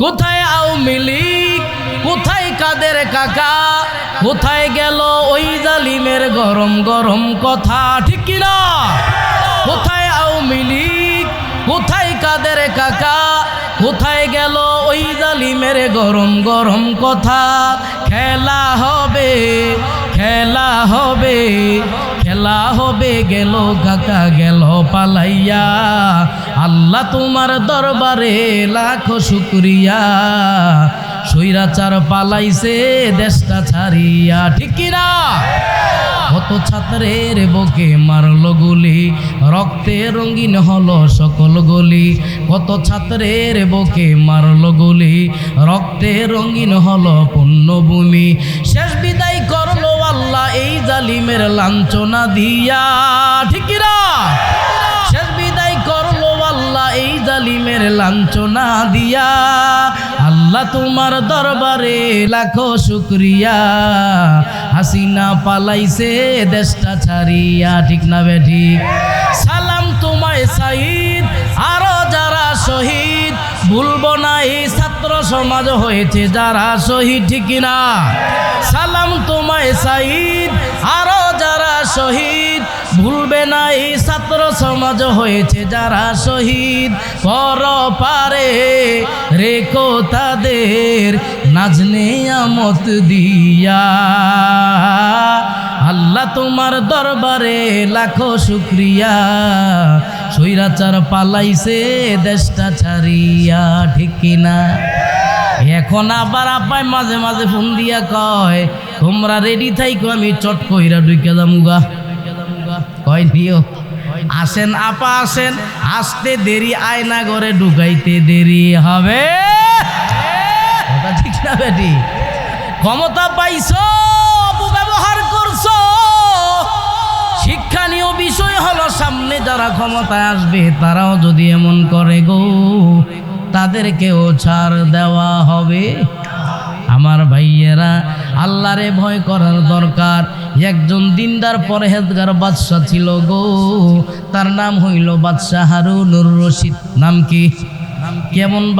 কোথায় আওয়ামী কোথায় কাদের কাকা? কোথায় গেল ওই জালিমের গরম গরম কথা? ঠিক কিনা? কোথায় আওয়ামী লীগ? কোথায় কাদের কাকা? কোথায় গেল ওই জালিমের গরম গরম কথা? খেলা হবে খেলা হবে। হবে গেল কাকা গেল পালাইয়া। আল্লাহ তোমার দরবারে লাখো শুক্রিয়া। সৈরাচার পালাইছে, দেশটা ছাড়িয়া। ঠিক কিনা কত ছাত্রের বুকে মারলো গুলি, রক্তে রঙিন হলো সকল গলি। কত ছাত্রের বুকে মারলো গুলি, রক্তে রঙিন হলো পুণ্যভূমি। শেষ বিদায় আল্লাহ এই জালিমের লাঞ্ছনা দিয়া। ঠিক শেষ বিদায় করল আল্লাহ এই জালিমের লাঞ্ছনা দিয়া। আল্লাহ তোমার দরবারে লাখো শুক্রিয়া। হাসিনা পালাইছে দেশটা ছাড়িয়া। ঠিক না সালাম তোমায় সাইদ আরও যারা শহীদ। ভুলবো না এই ছাত্র সমাজ হয়েছে যারা শহীদ, ঠিক না সালাম তোমায় সাইদ। আরও যারা শহীদ, ভুলবে না এই ছাত্র সমাজ হয়েছে যারা শহীদ। পর পারে, রেখো তাদের নাজনে আমত দিয়া। আল্লাহ তোমার দরবারে লাখো শুক্রিয়া। সৈরাচার পালাইছে দেশটা ছাড়িয়া, ঠিক কিনা? এখন আবার আপায় মাঝে মাঝে ফোন দিয়া কয়, তোমরা রেডি থাইকো, আমি চট কইরা ঢুকে যামুগা কয় নিও আসেন, আপা, আসেন। আসতে দেরি, আয়না ঘরে ঢুকাইতে দেরি হবে। ঠিক না বেটি? ক্ষমতা পাইছো ব্যবহার করছ। শিক্ষণীয় বিষয় হলো, সামনে যারা ক্ষমতায় আসবে, তারাও যদি এমন করে গো, তাদেরকেও ছাড় দেওয়া হবে? আমার ভাইয়েরা, আল্লাহরে ভয় করার দরকার। একজন দিনদার পরহেজগার বাদশাহ ছিল গো। তার নাম হইল বাদশাহ হারুনুর রশিদ। নাম কি? কেমন